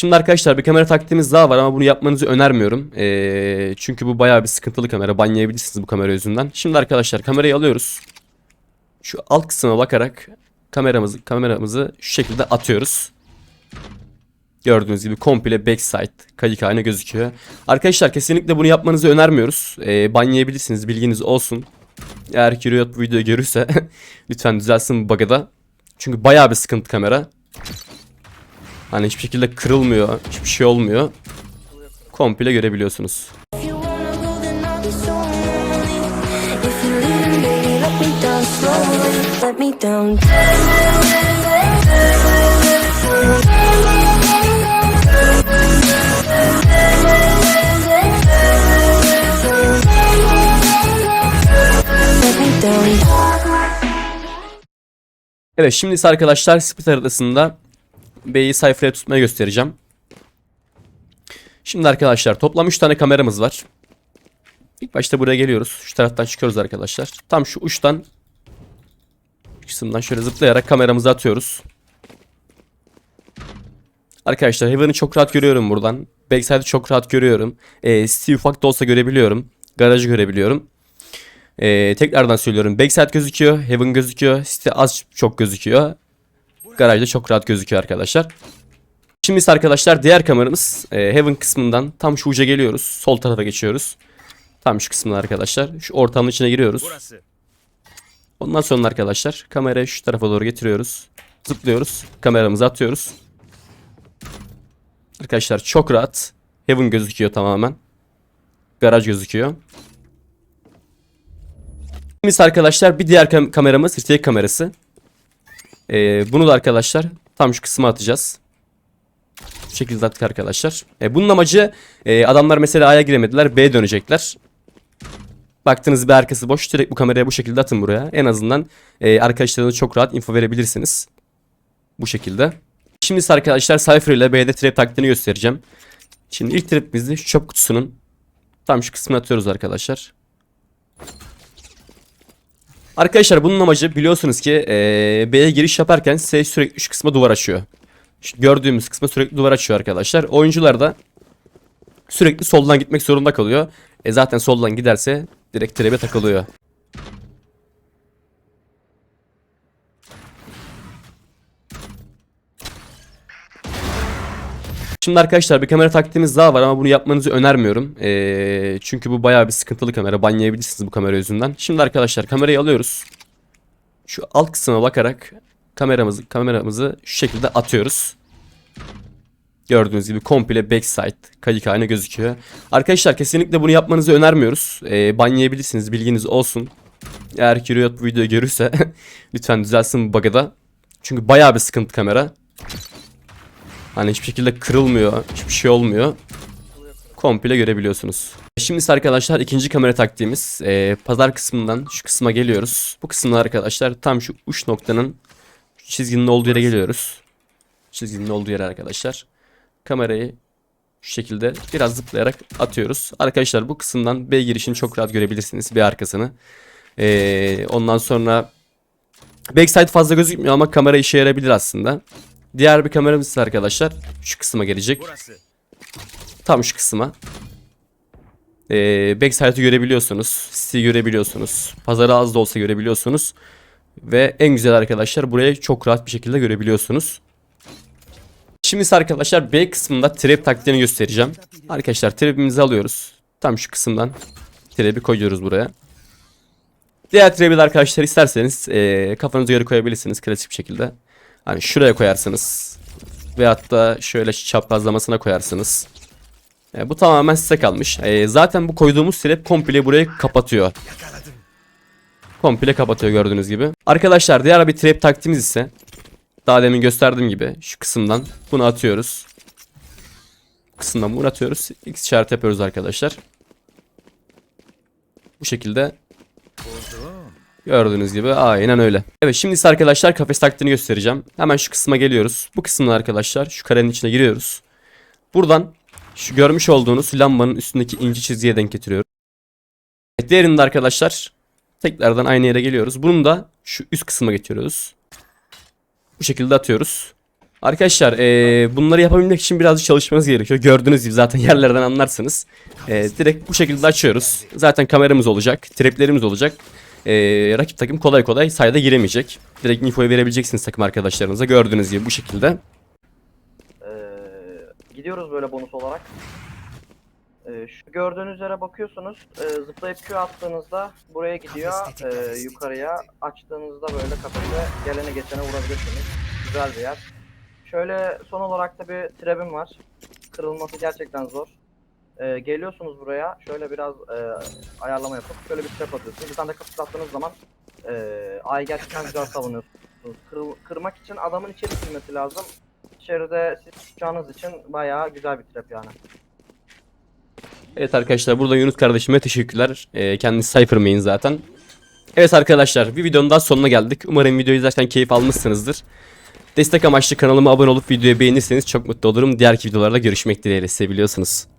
Şimdi arkadaşlar bir kamera taktiğimiz daha var ama bunu yapmanızı önermiyorum. Ee, çünkü bu bayağı bir sıkıntılı kamera. Banlayabilirsiniz bu kamera yüzünden. Şimdi arkadaşlar kamerayı alıyoruz. Şu alt kısma bakarak kameramızı kameramızı şu şekilde atıyoruz. Gördüğünüz gibi komple backside kayık haline gözüküyor. Arkadaşlar kesinlikle bunu yapmanızı önermiyoruz. Ee, banlayabilirsiniz bilginiz olsun. Eğer ki Riot bu videoyu görürse lütfen düzelsin bu bug'ı da. Çünkü bayağı bir sıkıntı kamera. Hani hiçbir şekilde kırılmıyor, hiçbir şey olmuyor. Komple görebiliyorsunuz. Evet şimdi ise arkadaşlar split haritasında B'yi sayfaya tutmaya göstereceğim. Şimdi arkadaşlar toplam 3 tane kameramız var. İlk başta buraya geliyoruz. Şu taraftan çıkıyoruz arkadaşlar. Tam şu uçtan kısımdan şöyle zıplayarak kameramızı atıyoruz. Arkadaşlar Heaven'ı çok rahat görüyorum buradan. Backside'ı çok rahat görüyorum. E, City ufak da olsa görebiliyorum. Garajı görebiliyorum. Ee, tekrardan söylüyorum. Backside gözüküyor. Heaven gözüküyor. City az çok gözüküyor. Garajda çok rahat gözüküyor arkadaşlar. Şimdi ise arkadaşlar diğer kameramız e, Heaven kısmından tam şu uca geliyoruz. Sol tarafa geçiyoruz. Tam şu kısmına arkadaşlar. Şu ortamın içine giriyoruz. Burası. Ondan sonra arkadaşlar kamerayı şu tarafa doğru getiriyoruz. Zıplıyoruz. Kameramızı atıyoruz. Arkadaşlar çok rahat. Heaven gözüküyor tamamen. Garaj gözüküyor. Şimdi arkadaşlar bir diğer kam- kameramız retake kamerası. Ee, bunu da arkadaşlar tam şu kısma atacağız. Bu şekilde attık arkadaşlar. Ee, bunun amacı e, adamlar mesela A'ya giremediler B'ye dönecekler. Baktığınız bir arkası boş direkt bu kameraya bu şekilde atın buraya. En azından e, arkadaşlarınıza çok rahat info verebilirsiniz. Bu şekilde. Şimdi ise arkadaşlar Cypher ile B'de trap taktiğini göstereceğim. Şimdi ilk trapimizi şu çöp kutusunun tam şu kısmına atıyoruz arkadaşlar. Arkadaşlar bunun amacı biliyorsunuz ki eee B'ye giriş yaparken size sürekli şu kısma duvar açıyor. Şu gördüğümüz kısma sürekli duvar açıyor arkadaşlar. Oyuncular da sürekli soldan gitmek zorunda kalıyor. E zaten soldan giderse direkt trebe takılıyor. Şimdi arkadaşlar bir kamera taktiğimiz daha var ama bunu yapmanızı önermiyorum. Ee, çünkü bu bayağı bir sıkıntılı kamera. Banlayabilirsiniz bu kamera yüzünden. Şimdi arkadaşlar kamerayı alıyoruz. Şu alt kısma bakarak kameramızı kameramızı şu şekilde atıyoruz. Gördüğünüz gibi komple backside kayık haline gözüküyor. Arkadaşlar kesinlikle bunu yapmanızı önermiyoruz. Ee, banlayabilirsiniz bilginiz olsun. Eğer ki Riot bu videoyu görürse lütfen düzelsin bu bug'ı da. Çünkü bayağı bir sıkıntı kamera. Hani hiçbir şekilde kırılmıyor, hiçbir şey olmuyor. Komple görebiliyorsunuz. Şimdi ise arkadaşlar ikinci kamera taktiğimiz. Ee, pazar kısmından şu kısma geliyoruz. Bu kısımda arkadaşlar tam şu uç noktanın çizginin olduğu yere geliyoruz. Çizginin olduğu yere arkadaşlar. Kamerayı şu şekilde biraz zıplayarak atıyoruz. Arkadaşlar bu kısımdan B girişini çok rahat görebilirsiniz. B arkasını. Ee, ondan sonra backside fazla gözükmüyor ama kamera işe yarayabilir aslında. Diğer bir kameramız ise arkadaşlar şu kısma gelecek. Burası. Tam şu kısma. Ee, backside'ı görebiliyorsunuz. City'yi görebiliyorsunuz. Pazarı az da olsa görebiliyorsunuz. Ve en güzel arkadaşlar burayı çok rahat bir şekilde görebiliyorsunuz. Şimdi ise arkadaşlar B kısmında trap taktiğini göstereceğim. Arkadaşlar trap'imizi alıyoruz. Tam şu kısımdan trap'i koyuyoruz buraya. Diğer trap'i arkadaşlar isterseniz ee, kafanıza göre koyabilirsiniz klasik bir şekilde. Hani şuraya koyarsınız. Veyahut da şöyle çaprazlamasına koyarsınız. E, bu tamamen size kalmış. E, zaten bu koyduğumuz trap komple burayı kapatıyor. Komple kapatıyor gördüğünüz gibi. Arkadaşlar diğer bir trap taktiğimiz ise daha demin gösterdiğim gibi şu kısımdan bunu atıyoruz. Bu kısımdan bunu atıyoruz. X işaret yapıyoruz arkadaşlar. Bu şekilde Gördüğünüz gibi aynen öyle. Evet şimdi ise arkadaşlar kafes taktiğini göstereceğim. Hemen şu kısma geliyoruz. Bu kısımda arkadaşlar şu karenin içine giriyoruz. Buradan şu görmüş olduğunuz lambanın üstündeki ince çizgiye denk getiriyoruz. Evet, diğerinde arkadaşlar tekrardan aynı yere geliyoruz. Bunu da şu üst kısma getiriyoruz. Bu şekilde atıyoruz. Arkadaşlar eee, bunları yapabilmek için birazcık çalışmanız gerekiyor. Gördüğünüz gibi zaten yerlerden anlarsınız. Eee, direkt bu şekilde açıyoruz. Zaten kameramız olacak, traplerimiz olacak. Eee, rakip takım kolay kolay sayda giremeyecek. Direkt infoyu verebileceksiniz takım arkadaşlarınıza. Gördüğünüz gibi bu şekilde. Ee, gidiyoruz böyle bonus olarak. Ee, şu gördüğünüz yere bakıyorsunuz. Ee, zıplayıp Q attığınızda buraya gidiyor. Ee, yukarıya açtığınızda böyle kafese gelene geçene vurabilirsiniz. Güzel bir yer. Şöyle son olarak da bir trebim var. Kırılması gerçekten zor. Ee, geliyorsunuz buraya. Şöyle biraz e, ayarlama yapıp şöyle bir trap atıyorsunuz. Bir tane de kapı attığınız zaman e, ay gerçekten güzel savunuyorsunuz. Kırıl- kırmak için adamın içeri girmesi lazım. İçeride siz tutacağınız için bayağı güzel bir trap yani. Evet arkadaşlar burada Yunus kardeşime teşekkürler. Ee, kendisi Cypher main zaten. Evet arkadaşlar bir videonun daha sonuna geldik. Umarım videoyu izlerken keyif almışsınızdır. Destek amaçlı kanalıma abone olup videoyu beğenirseniz çok mutlu olurum. Diğer videolarda görüşmek dileğiyle. Seviliyorsunuz.